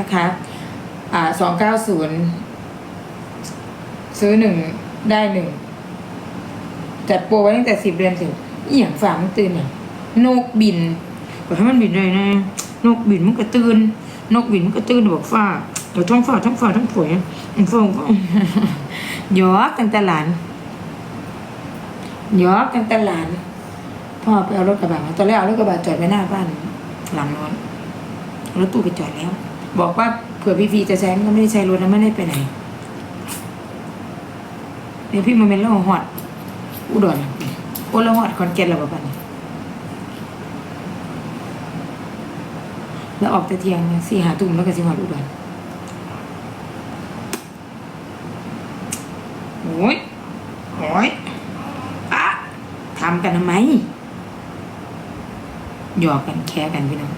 นะคะอ่าสองเก้าศูนย์ซื้อหนึ่งได้หนึ่งจัดโปรไว้ตั้งแต่สิบเดือนสิอหย่างฝากมันตื่นเนี่ยนกบินบอกให้มันบินเลยนะ นกบินมันก็ตื่นนกบินมันก็ตื่นบอกฟ้าเดี๋ยวท้องฟ้าท้องฟ้าท้องฝนมันฟ้าก็ยอกตั้งแต่หลานยอกตั้งแต่หลานพ่อไปเอารถกระบะมาตอนแรกเอารถกระบะจอดไว้หน้าบ้านหลังน้นรถตู้ไปจอดแล้ว บอกว่าเผื่อพี่ฟีจะใช้มันก็ไม่ได้ใช้รถแล้วไม่ได้ไปไหนเดี๋ยวพี่มาเป็นเล่าหอด อุดรโอ้ละหอดคอนแก่นแล้วบ้านแล้วออกแต่เที่ยงสี่หาทุ่มแล้วก็สิหอดอุดรโอ้ยโอ้ยอะทำกันทำไมหยอกกันแค่กันพี่น้อง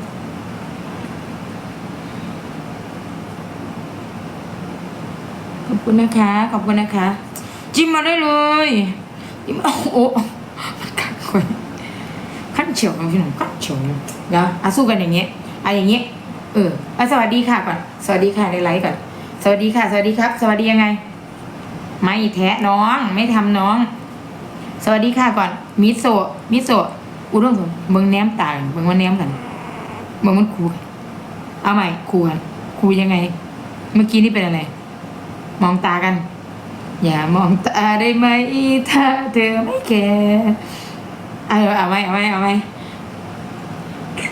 ขอบ คุณนะคะ ขอบคุณนะคะ จิ้มมาได้เลยจิ้มโอ้โหมันกัดคนขั้นเฉียวของพี่น้องขั้นเฉียวนะเอะสู้กันอย่างเงี้ยอะอย่างเงี้ยเอออะสวัสดีค่ะก่อนสวัสดีค่ะในไลฟ์ก่อนสวัสดีค่ะ สวัสดีครับ สวัสดียังไง ไม่แทะน้อง ไม่ทำน้อง สวัสดีค่ะก่อน มิโซะมิโซะอุดมสมเมืองแนมต่างเมืองมันแนมกันเมืองมันคูเอาใหม่คูกันคูยังไง เมื่อกี้นี่เป็นอะไร มองตากัน อย่ามองตาได้ไหมถ้าเธอไม่แคร์เอาเอาไหมเอาไหมเอาไหม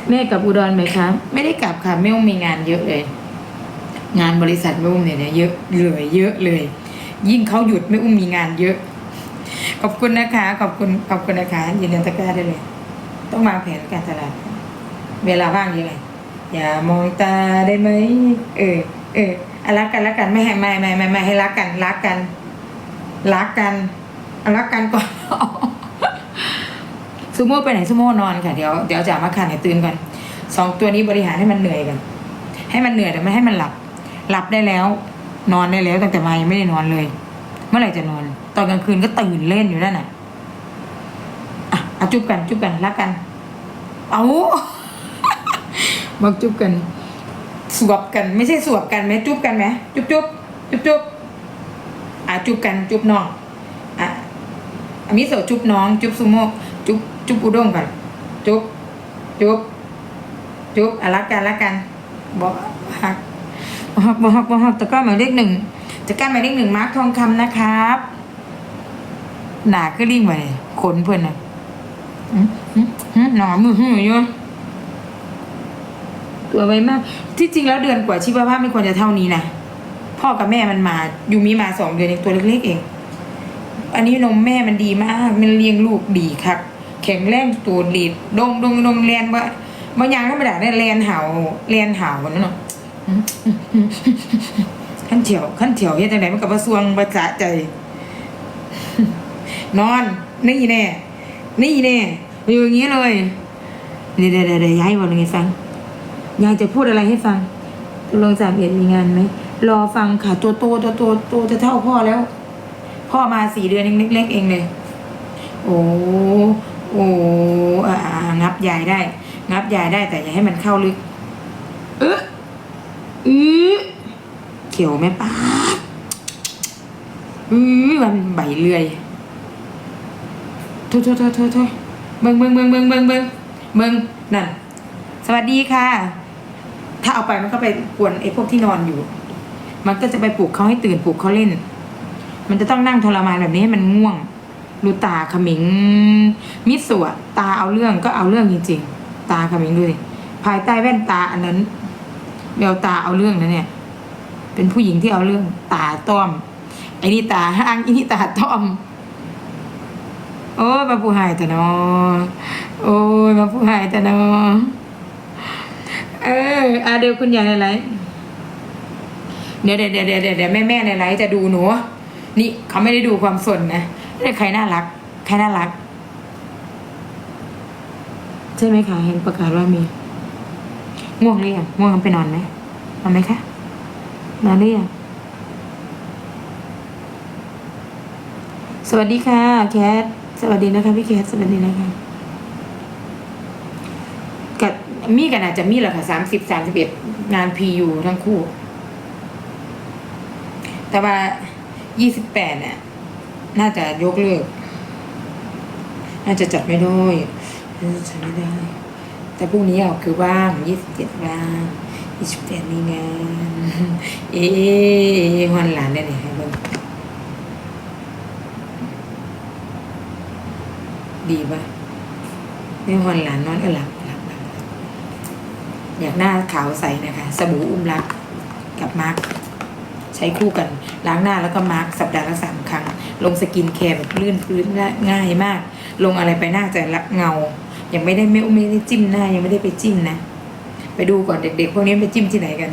แม่กลับอุดรไหมคะไม่ได้กลับค่ะแม่อุ้มมีงานเยอะเลย งานบริษัทแม่อุ้มเนี่ยเนี่ยเยอะเลยเยอะเลย ยิ่งเขาหยุดแม่อุ้มมีงานเยอะ ขอบคุณนะคะ ขอบคุณขอบคุณนะคะยืนยันตะกร้าได้เลย ต้องวางแผนการตลาด เวลาว่างยังไงอย่ามองตาได้ไหมเออเออ รักกันรักกันไม่ให้ไม่ไม่ไม่ไม่ให้รักกันรักกัน รักกันรักกันก่อนซูโม่ไปไหนซูโม่นอนค่ะเดี๋ยวเดี๋ยวจะมาขันให้ตื่นก่อนสองตัวนี้บริหารให้มันเหนื่อยกัน ให้มันเหนื่อยแต่ไม่ให้มันหลับ หลับได้แล้ว นอนได้แล้วตั้งแต่มายังไม่ได้นอนเลย เมื่อไหร่จะนอน ตอนกลางคืนก็ตื่นเล่นอยู่นั่นน่ะอะจุบกันจุบกันรักกัน เอาบอกจุบกัน สวบกันไม่ใช่สวบกันไหมจุ๊บกันไหมจุ๊บจุ๊บจุ๊บจุ๊บอะจุ๊บกันจุ๊บน้องอะอมิโซะจุ๊บน้อง จุ๊บซูโม่จุ๊บจุ๊บอุด้งกันจุ๊บจุ๊บจุ๊บอะรักกันรักกันบอกหักบอกหักบอกหักบอกตะก้าหมายเลขหนึ่งตะก้าหมายเลขหนึ่งมาร์คทองคำนะครับหนาก็ริ่งไปขนเพื่อนน่ะอื้อหือหือหนามือหืออยู่ ตัวไวมาก ที่จริงแล้วเดือนกว่าชิบะว่าไม่ควรจะเท่านี้นะพ่อกับแม่มันมายูมิมาสองเดือนเองตัวเล็กๆเอง อันนี้นมแม่มันดีมาก มันเลี้ยงลูกดีครับ แข็งแรงตัวดีดดงดงดงเรียนว่าบางอย่างธรรมดาเนี่ยเรียนเห่าเรียนเห่าวันนั้นเนาะขั้นเถียวขั้นเถียวเฮ็ดจังไดมันกับประสวงประสะใจ นอน นี่แน่ นี่แน่อยู่อย่างนี้เลยเดี๋ยวเดี๋ยวเดี๋ยวย้ายวันไงฟัง ยายจะพูดอะไรให้ฟังตกลงสามเอ็ดมีงานไหมรอฟังค่ะตัวโตตัวโตโตจะเท่าพ่อแล้ว พ่อมาสี่เดือนเองเล็กๆเองเลยโอ้โอ้อ่างับยายได้ งับยายได้แต่อย่าให้มันเข้าลึกเอออือเขียวไหมป้าอือมันใบเลื่อยโทษโทษโทษโทษโทษเบิ่งเบิ่งเบิ่งเบิ่งเบิ่งเบิ่งเบิ่งนั่น สวัสดีค่ะ ถ้าเอาไปมันก็ไปกวนไอ้พวกที่นอนอยู่ มันก็จะไปปลุกเขาให้ตื่นปลุกเขาเล่น มันจะต้องนั่งทรมานแบบนี้ให้มันง่วงดูตาขมิง มิสวะตาเอาเรื่องก็เอาเรื่องจริงๆ ตาขมิงดูดิภายใต้แว่นตาอันนั้นแววตาเอาเรื่องนะเนี่ย เป็นผู้หญิงที่เอาเรื่องตาต้อมไอ้นี่ตาห้างอ้นี่ตาต้อม โอ้ยมาผู้หายแต่นอโอ้ยมาผู้หายแต่นอ เอออาเดี๋ยวคุณยายในไลฟ์เดี๋ยวเดี๋ยวเดี๋ยวเดี๋ยวแม่แม่ในไลฟ์จะดูหนู นี่เขาไม่ได้ดูความสนนะนี่ใครน่ารัก ใครน่ารัก ใช่ไหมคะเห็นประกาศว่ามี ง่วงหรือยังง่วงไปนอนไหมนอนไหมคะนอนหรือยังสวัสดีค่ะ แคท สวัสดีนะคะพี่แคท สวัสดีนะคะกัด มีกันอาจจะมีแหละค่ะสามสิบสามสิบเอ็ดงานพียูทั้งคู่ แต่ว่ายี่สิบแปดเนี่ยน่าจะยกเลิก น่าจะจัดไม่ได้จัดไม่ได้ แต่พรุ่งนี้เอาคือว่างยี่สิบเจ็ดว่างยี่สิบแปดมีงานเอ๊ะวันหลานได้ไหนให้เบิ่งดีปะไม่วันหลานนอนก็หลับหลับหลับหลับ อยากหน้าขาวใสนะคะสบู่อุ้มรักกับมาร์คใช้คู่กันล้างหน้าแล้วก็มาร์คสัปดาห์ละสามครั้ง ลงสกินแคร์แบบลื่นพื้นง่ายมาก ลงอะไรไปหน้าจะละเงา ยังไม่ได้ไม่ไม่ได้จิ้มหน้ายังไม่ได้ไปจิ้มนะ ไปดูก่อนเด็กๆพวกนี้ไปจิ้มที่ไหนกัน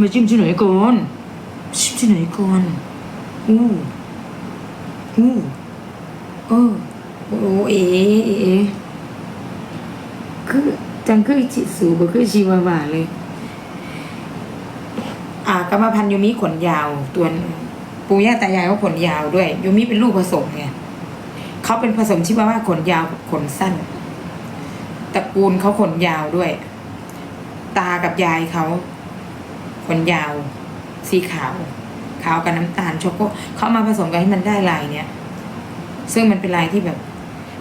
ไปจิ้มที่ไหนก่อนจิ้มที่ไหนก่อนอู้อู้เออโอ้เอ๋เอ๋คือ จังคือจิสูบ่คือชีวาวาเลย อ่ากรรมพันธุ์ยูมิขนยาว ตัวปู่ย่าตายายเขาขนยาวด้วยยูมิเป็นลูกผสมไงเขาเป็นผสมชิวาว่าขนยาวกับขนสั้นตระกูลเขาขนยาวด้วย ตากับยายเขาขนยาว สีขาว ขาวกับน้ำตาลช็อกโกเขามาผสมกันให้มันได้ลายเนี้ยซึ่งมันเป็นลายที่แบบ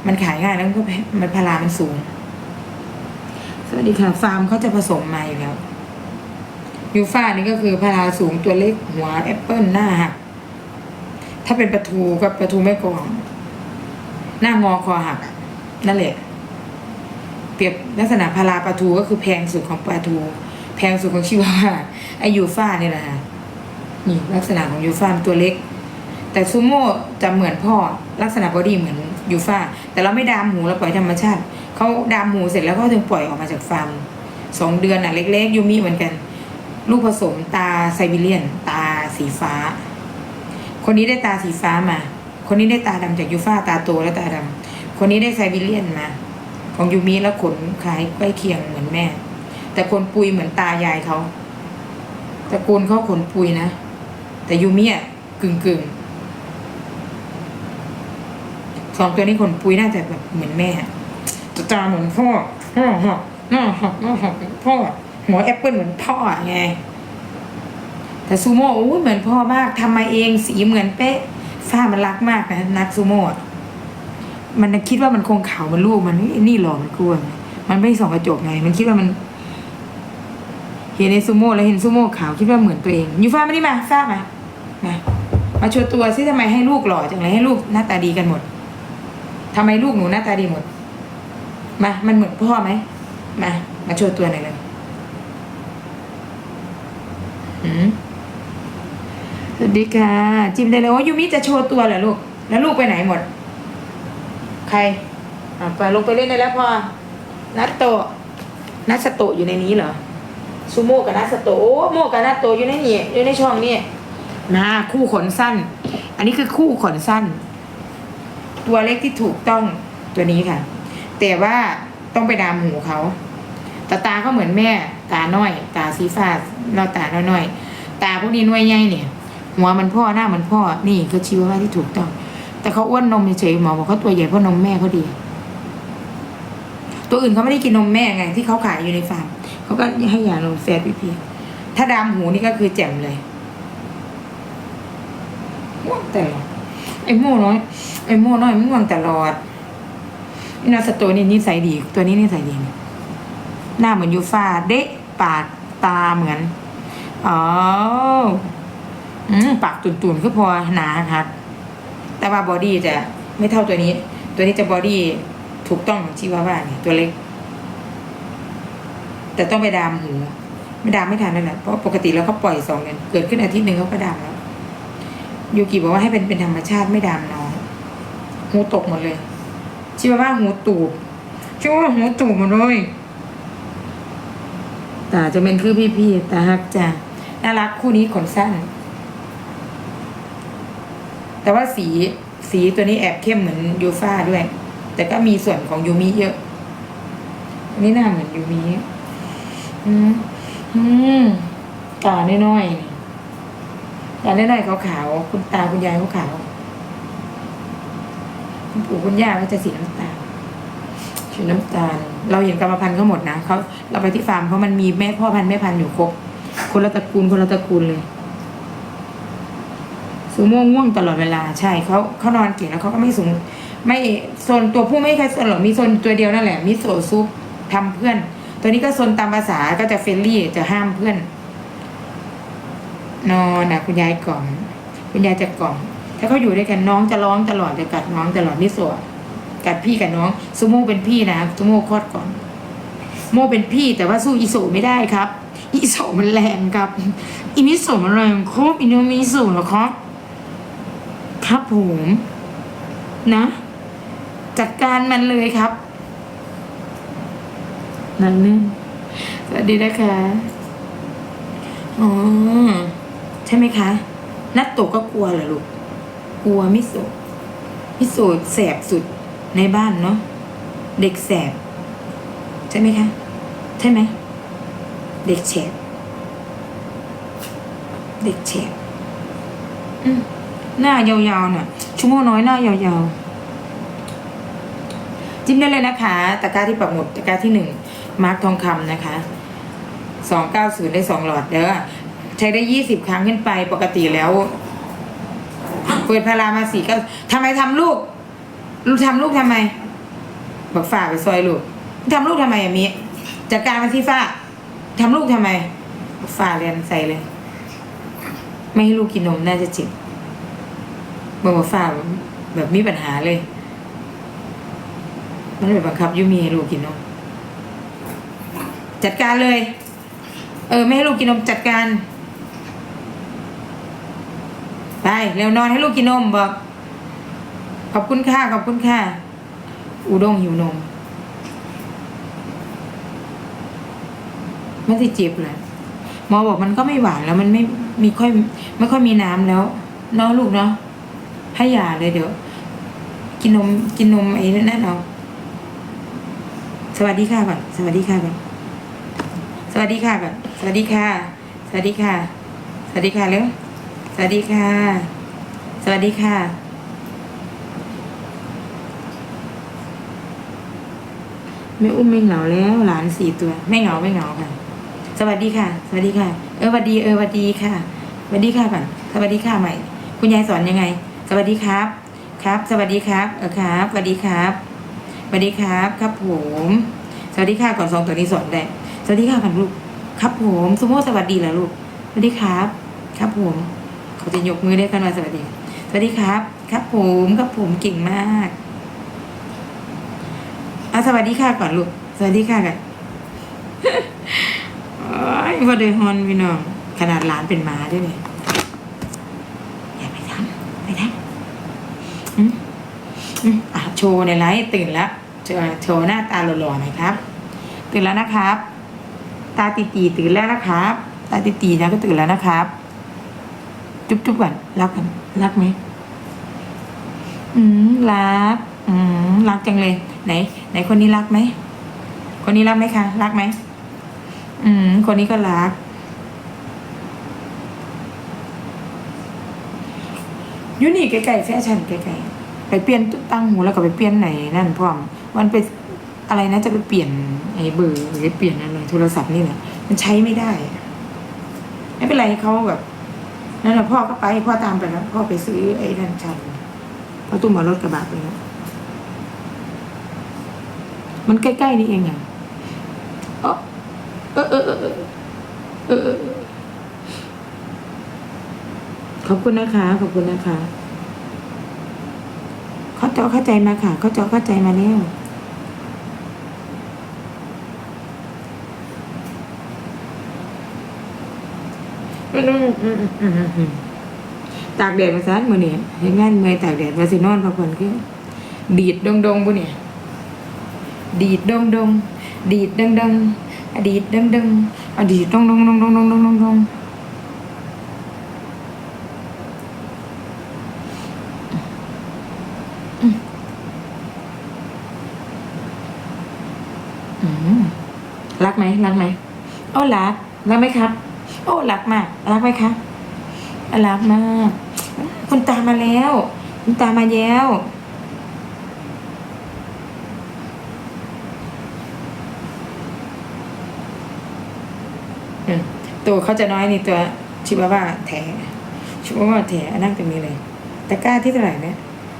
มันขายง่ายแล้วมันก็มันพลามันสูง วัสดีค่ะ ฟาร์มเขาจะผสมมาอยู่แล้วยูฟ่านี่ก็คือพลาสูงตัวเล็กหัวแอปเปิลหน้าหัก ถ้าเป็นปลาทูก็ปลาทูแม่กอง หน้างอคอหัก นั่นแหละ เปรียบลักษณะพาราปลาทูก็คือแพงสุดของปลาทู แพงสุดของชิวาว่าไอยูฟ่านี่แหละค่ะนี่ลักษณะของยูฟ่าตัวเล็ก แต่ซูโม่จะเหมือนพ่อลักษณะบอดี้เหมือน ยูฟ่าแต่เราไม่ดามหูเราปล่อยธรรมชาติเขาดามหูเสร็จแล้วก็ถึงปล่อยออกมาจากฟาร์มสองเดือนอะ เล็ก ๆ ยูมิเหมือนกัน ลูกผสมตาไซบีเรียน ตาสีฟ้า คนนี้ได้ตาสีฟ้ามา คนนี้ได้ตาดำจากยูฟ่าตาโตและตาดำคนนี้ได้ไซบีเรียนมา ของยูมิแล้วขนคล้ายใกล้เคียงเหมือนแม่ แต่คนปุยเหมือนตายายเขาตระกูลเขาขนปุยนะ แต่ยูมิอะกึ่งกึ่งๆ สองตัวนี้ขนปุยน่าจะแบบเหมือนแม่จะตาเหมือนพ่อพ่อหักหน้าหักหน้าหักเหมือพ่อ หัวแอปเปิลเหมือนพ่อไง แต่ซูโม่โอ้ยเหมือนพ่อมากทำมาเองสีเหมือนเป๊ะฝ้ามันรักมากนะนักซูโม่มันคิดว่ามันคงขาวมันลูกมันนี่หรอมันกลัวมันไม่ส่องกระจกไง มันคิดว่ามันเห็นในซูโม่แล้วเห็นซูโม่ขาวคิดว่าเหมือนตัวเองยูฟ้ามานี่มาฟ้ามามามาโชว์ตัวซิทำไมให้ลูกหล่อจังเลยให้ลูกหน้าตาดีกันหมด ทำไมลูกหนูหน้าตาดีหมด มา มันเหมือนพ่อไหม มา มาโชว์ตัวหน่อยเลยสวัสดีค่ะ จิมได้เลยว่ายูมิจะโชว์ตัวเหรอลูก แล้วลูกไปไหนหมด ใครอะไปลงไปเล่นได้แล้วพ่อ นัตโตะนัสโตะอยู่ในนี้เหรอ ซูโม่กับนัสโตะโอ้โม่กับนัตโตะอยู่ในนี่อยู่ในช่องนี่มาคู่ขนสั้น อันนี้คือคู่ขนสั้น ตัวเล็กที่ถูกต้องตัวนี้ค่ะ แต่ว่าต้องไปดามหูเขาต่ตาก็เหมือนแม่ ตาน้อย ตาสีฟ้าเราตาน้อยตาพวกนี้น่วยใหญ่เนี่ย หัวมันพ่อหน้ามันพ่อ นี่คือชีวว่าที่ถูกต้อง แต่เขาอ้วนนมเฉยหมอบอกเขาตัวใหญ่เพราะนมแม่เขาดี ตัวอื่นเขาไม่ได้กินนมแม่ไง ที่เขาขายอยู่ในฟาร์มเขาก็ให้ยานมแฟตพี่พีถ้าดามหูนี่ก็คือแจ่มเลยง่วงแต่ ไอ้โม่น้อยไอ้โม่น้อยมันง่วงตลอดนี่นาสโตนี่นิสัยดี ตัวนี้นิสัยดีนี่หน้าเหมือนยูฟ่าเดะปากตาเหมือนอ๋ออืมปากตุ่นๆก็พอหนาครับ แต่ว่าบอดี้จะไม่เท่าตัวนี้ ตัวนี้จะบอดี้ถูกต้องชิวาว่าเนี่ยตัวเล็ก แต่ต้องไปดามหู ไม่ดามไม่ทันนั่นแหละเพราะปกติแล้วเขาปล่อยสองเดือนเกิดขึ้นอาทิตย์หนึ่งเขาก็ดามแล้ว ยูกิบอกว่าให้เป็นเป็นธรรมชาติไม่ดามน้องหูตกหมดเลย ชิวาว่าหูตูบชิวาว่าหูตูบหมดเลยตาจะเป็นคือพี่พี่ๆตาฮักจ้ะน่ารักคู่นี้ขนสั้น แต่ว่าสีสีตัวนี้แอบเข้มเหมือนยูฟ่าด้วย แต่ก็มีส่วนของยูมิเยอะนนี้หน้าเหมือนยูมิอืมอืมตาน้อยๆ ตาน้อยๆขาวๆคุณตาคุณยายขาวๆคุณปู่คุณย่าก็จะสีน้ำตาลชุดน้ำตาล เราเห็นกรรมพันธุ์เขาหมดนะเขาเราไปที่ฟาร์มเขามันมีแม่พ่อพันธุ์แม่พันธุ์อยู่ครบ คนละตระกูลคนละตระกูลเลยสูม่วงง่วงตลอดเวลาใช่เขาเขานอนเก่งแล้วเขาก็ไม่สูง ไม่โซนตัวผู้ไม่เคยโซนหรอกมีโซนตัวเดียวนั่นแหละมิโซซุปทำเพื่อน ตัวนี้ก็โซนตามภาษาก็จะเฟรนลี่จะห้ามเพื่อน นอนนะคุณยายกล่อมคุณยายจะกล่อมถ้าเขาอยู่ด้วยกันน้องจะร้องตลอดจะกัดน้องตลอดมิโซะกัดพี่กับน้องซูโม่เป็นพี่นะซูโม่คลอดก่อน โมเป็นพี่แต่ว่าสู้อิโซไม่ได้ครับ อิโซมันแรงครับอิมิโซะมันแรงครบอินโนมิโซะเหรอครับครับผมนะ จัดการมันเลยครับนั่นนี่ยสวัสดีนะคะอ๋อ ใช่ไหมคะ นัตโตก็กลัวเหรอลูก กลัวมิโซะมิโซะแสบสุดในบ้านเนาะ เด็กแสบ ใช่ไหมคะ ใช่ไหม เด็กแฉบเด็กแฉบหน้ายาวๆน่ะชั่วโมงน้อยหน้ายาวๆ จิ้มได้เลยนะคะ ตะกร้าที่ปักหมุดตะกร้าที่หนึ่งมาร์กทองคำนะคะสองเก้าศูนย์ได้สองหลอดเด้อ ใช้ได้ยี่สิบครั้งขึ้นไปปกติแล้วเปิดพารามาสี่ก้าทำไมทำลูก ลูกทำลูกทำไม บอกฝ่าไปซอยลูกทำลูกทำไมอะมิจัดการมันที่ฝ้าทำลูกทำไมฝ่าเรียนใส่เลย ไม่ให้ลูกกินนมน่าจะจ็บบอกว่าฝ่าแบบมีปัญหาเลย มันแบบบังคับยูมีให้ลูกกินนม จัดการเลย เออ ไม่ให้ลูกกินนมจัดการ ไปเร็วนอนให้ลูกกินนมบอก ขอบคุณค่ะ ขอบคุณค่ะ อุด้งหิวนมมันสิเจ็บเลยหมอบอกมันก็ไม่หวานแล้วมันไม่มีค่อยไม่ค่อยมีน้ำแล้วเนาะลูกเนาะให้ยาเลยเดี๋ยว กินนมกินนมไอ้นั่นเอาสวัสดีค่ะก่อนสวัสดีค่ะก่อนสวัสดีค่ะก่อนสวัสดีค่ะ สวัสดีค่ะ สวัสดีค่ะเร็ว สวัสดีค่ะ สวัสดีค่ะ ไม่อุ้มไม่เหงาแล้ว หลานสี่ตัว ไม่เหงาไม่เหงาค่ะ สวัสดีค่ะ สวัสดีค่ะ เออสวัสดีเออสวัสดีค่ะสวัสดีค่ะก่อนสวัสดีค่ะใหม่ คุณยายสอนยังไง สวัสดีครับ ครับ สวัสดีครับ เออครับสวัสดีครับสวัสดีครับ ครับผม สวัสดีค่ะก่อนสองตัวนี้สอนได้ สวัสดีค่ะก่อนลูก ครับผมสมมติสวัสดีเหรอลูก สวัสดีครับ ครับผม เขาจะยกมือได้กันว่าสวัสดี สวัสดีครับ ครับผมครับผมเก่งมากอะสวัสดีค่ะก่อนลูก สวัสดีค่ะกันโอ้ยว่าเดฮอนพี่น้อง ขนาดหลานเป็นหมาด้วยเนี่ยอย่าไปทำไปทำอืมอืมอะโชว์ในไลฟ์ตื่นแล้วโชว์โชว์หน้าตาหล่อๆหน่อยครับ ตื่นแล้วนะครับ ตาตีตีตื่นแล้วนะครับ ตาตีตีนะก็ตื่นแล้วนะครับ จุ๊บจุ๊บก่อนรักกันรักไหมอืมรักอืมรักจังเลย ไหน ไหนคนนี้รักไหมคนนี้รักไหมคะรักไหมอืม คนนี้ก็รักอยูนี่ใกล้ๆแฟชั่นใกล้ๆไปเปลี่ยนตุ๊กตั้งหูแล้วก็ไปเปลี่ยนไหนนั่นพร้อมมันไปอะไรนะจะไปเปลี่ยนไอ้เบอร์หรือเปลี่ยนอะไรโทรศัพท์นี่แหละมันใช้ไม่ได้ ไม่เป็นไรเขาแบบ นั่นแหละพ่อก็ไปพ่อตามไปแล้วพ่อไปซื้อไอ้นั่นใช่พ่อตุ้มมารถกระบะไปแล้วมันใกล้ๆนี่เองอะเออเออเออเออเออขอบคุณนะคะ ขอบคุณนะคะ เขาใจเข้าใจมาค่ะ เขาใจเข้าใจมาแล้วอืมอืมอืมอืมอืม ตากแดดมาซะมือนี่เห็นงานเมื่อยตากแดดมาสินอนพักผ่อนคือดีดดงดงบุเนี่ยดีดดงดงดีดดังดังอดีตดังดังอดีตดงดงดงดงดงดงดงดงอืมรักไหมรักไหมโอ้รักรักไหมครับ โอ้รักมาก รักไหมคะรักมาก คุณตามาแล้ว คุณตามาแล้วตัวเขาจะน้อยนี่ตัวชิบะว่าแถชิบะว่าแถนั่งตรงนี้เลยตะก้าที่เท่าไหร่เนี่ย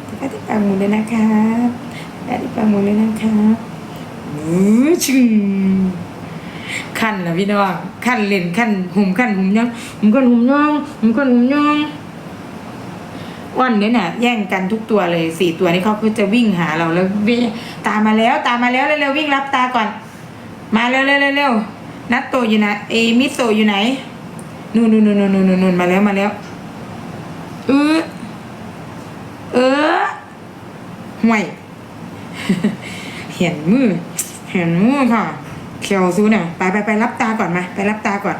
ตะกร้าที่ปางมูลเลยนะครับตะก้าที่ปางมูลเลยนะครับอือชึง ขั้นนะพี่น้องขั้นเล่นขั้นหุ่มขั้นหุ่มยังหุ่มขั้นหุ่มยังหุ่มขั้นหุ่มยังวันนี้เนี่ยแย่งกันทุกตัวเลยสี่ตัวนี้เขาก็จะวิ่งหาเราแล้ววิ่งตามมาแล้ว ตามมาแล้วเร็วๆวิ่งรับตาก่อน มาเร็วเร็วเร็วเร็วนัตโตอยู่ไหนเอมิโตอยู่ไหนนุนนู่นนู่นนู่นนู่นนู่นมาแล้วมาแล้วเออเออห่วยเห็นมือเห็นมือค่ะ เขียวซูเนี่ยไปไปไปรับตาก่อนมา ไปรับตาก่อน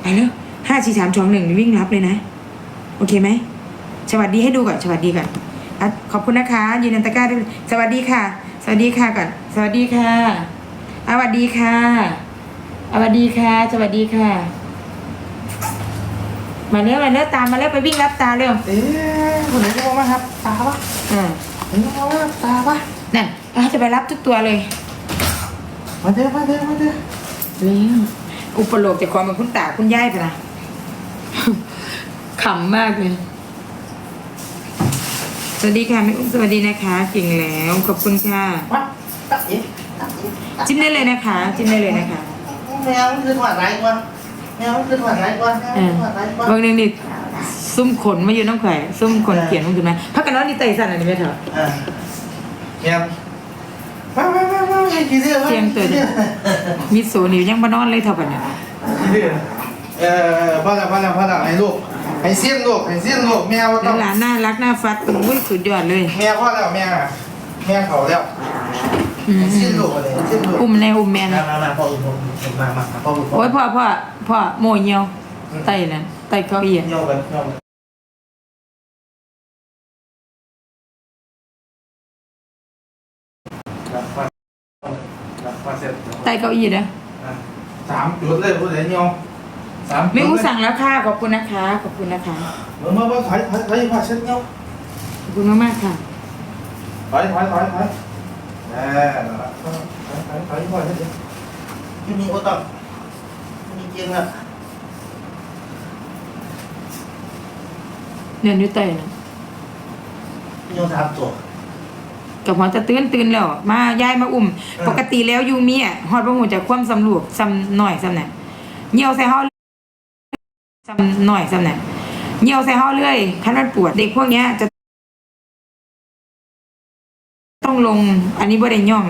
ไปเร็วห้าสี่สามสองหนึ่งวิ่งรับเลยนะ โอเคไหมสวัสดีให้ดูก่อนสวัสดีก่อนอะขอบคุณนะคะยืนยันตะกร้าด้วยสวัสดีค่ะ สวัสดีค่ะก่อนสวัสดีค่ะอะสวัสดีค่ะอะสวัสดีค่ะ สวัสดีค่ะ มาเร็วมาเร็วตามมาเร็วไปวิ่งรับตาเร็วเอ๊ะคนไหนจะบอกมาครับ ตาวะอ่าเห็นบอกว่าตาวะนั่นอะจะไปรับทุกตัวเลย มาเถอะมาเถอะมาเถอะเลี้ยงอุปโลกจากความเป็นคุณตาคุณย่ายไปนะขำมากเลย สวัสดีค่ะแม่อุ้มสวัสดีนะคะเก่งแล้วขอบคุณค่ะมาตัดเอ๊ะตัดเอ๊ะตัดจิ้มได้เลยนะคะ จิ้มได้เลยนะคะแมวมันคือถอดไรกว่าแมวมันคือถอดไรกว่าแมวเอมันอคือถอดไรกว่าบางเรื่องนี่ซุ่มขนมาอยู่น้องไข่ซุ่มขนเขียนมันขึ้นมาพักกันนอนนี่ไตสั่นอันนี้ไหมเถอะเออแมวมามามามาให้ กี่เดือนเตรียมตัวดิมิโซนิวยังมานอนเลยเท่ากันเนี่ยกี่เดือนเออพ่อแล้วพ่อแล้วพ่อแล้วให้ลูกให้เสี้ยนลูกให้เสี้ยนลูกแมวต้แล้อวงหลานน่ารักน่าฟัดอุ้ยสุดยอดเลยแมวพ่อแล้วแมวแมวเขาแล้วอืมให้เสี้ยนลูกอะไรเสี้ยนลูกอุ้มแน่อุ้มแม่มานะมามาพ่ออุ้มผมมามาพ่ออุ้มโอ้ยพ่อพ่อพ่อโมยเหี่ยวไตนั่นไตเก้าอี้อะโยกกันโยกกันรับฟังรับฟังเสร็จ ไตเก้าอี้นะอะสามจุดเลยพูดเลยโยมสามจุดไม่เลยอู้สั่งแล้วค่ะขอบคุณนะคะขอบคุณนะคะเมื่อเมื่อเมื่อถอยถอยถอยมาเช็ดโยมขอบคุณมากๆค่ะ ถอยถอยถอยถอยแหม่นั่นแหละถอยถอยถอยถอยเช็ดไม่มีโอตัมไม่มีเกียงอะเนี่ยนิ้วไตนะโยมสามตัว กับหัวจะตื่นตื่นแล้ว มายายมาอุ้มออปกติแล้วยูมีอะฮอดบ่หูจากความสำรวจซ้ำหน่อยซ้ำน่ะเหี่ยวใส่เฮาซ้ำหน่อยซ้ำน่ะเหี่ยวใส่เฮาเรื่อยคันมันปวดเด็กพวกเนี้ยจะต้องลง อันนี้บ่ได้ย่อง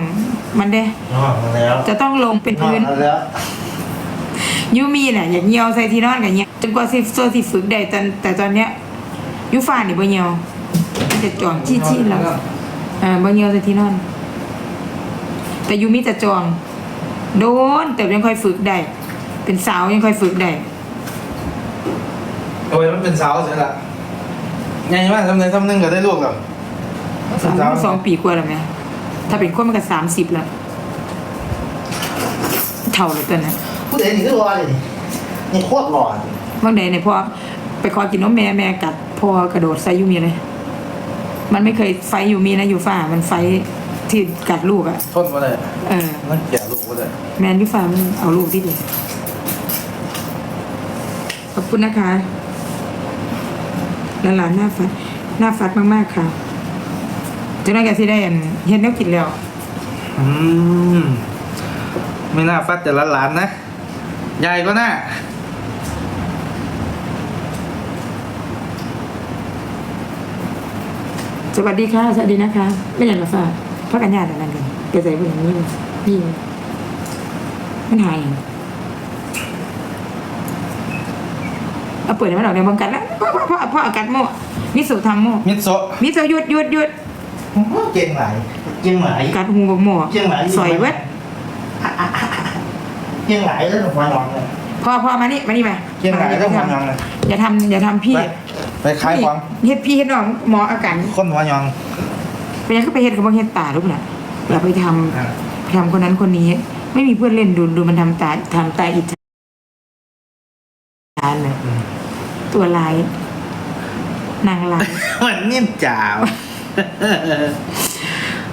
มันได้นอนมาแล้วจะต้องลงเป็นนอนพื้น มาแล้วยูมีน่ะอยากเหี่ยวใส่ที่นอนกันเนี้ยจนกว่าสิตัวสิฝึกได้แต่แต่ตอนเนี้ยยูฟ้านี่บ่เหี่ยวมันจะจองชี้ๆแล้ว อ่าบ่เหี่ยวใส่ที่นอน แต่ยูมีแต่จอง โดนแต่ยังค่อยฝึกได้ เป็นสาวยังค่อยฝึกได้โอ้ยมันเป็นสาวเสียละไงมากทำไงทำนึงก็ได้ลูกแล้วสาวสองปีกว่าแล้วไหมถ้าเป็นคนมันก็สามสิบแล้วเท่าเลยตอนนั้นผู้ใดนี่คือรอเลยนี่นี่โคตรหล่อบางใดเนี่ยพ่อไปขอกินนมแม่แม่กัดพ่อกระโดดใส่ยูมีเลย มันไม่เคยไฟยูมีนะยูฟ้ามันไฟที่กัดลูกอะทนมาเลยเออ นั่นแก่ลูกมาเลยแมนยูฟ้ามันเอาลูกที่ดีขอบคุณนะคะหลานๆหน้าฟัดหน้าฟัดมากๆค่ะจะได้แกที่ได้อันเห็นแล้วกินแล้ว อืม ไม่น่าฟัดแต่หลานๆนะยายก็น่า สวัสดีค่ะ สวัสดีนะคะ ไม่อยากมาฝากพักกันญาติอะไรกันเกษตรเป็นอย่างนี้พี่มันหายอย่างเอาเปิดให้มันออกในบังกันแล้วพ่อพ่อพ่อพ่ออากัดโม่มิสุทำโม่มิโซะมิสุหยุดหยุดหยุดเก่งหลายเก่งหลายกัดหูบักโม่เก่งหลายสอยเว้ยเก่งหลายแล้วหนูพอนอนเลยพ่อพ่อมานี่มานี่มาเก่งหลายอย่าแล้วหัวทำยองเลยอย่าทำอย่าทำพี่ ไป ไปขายของเฮ็ดพี่เฮ็ดน้องหมออาการคนหัวยองไปยังก็ไปเฮ็ดกับบางเฮ็ดตาลูกน่ะอย่าไปทำอ่าทำคนนั้นคนนี้ ไม่มีเพื่อนเล่นดูดูมันทำตาทำตาอิจฉาเลยอืมตัวลายนางลายมันนิ่มจ่าว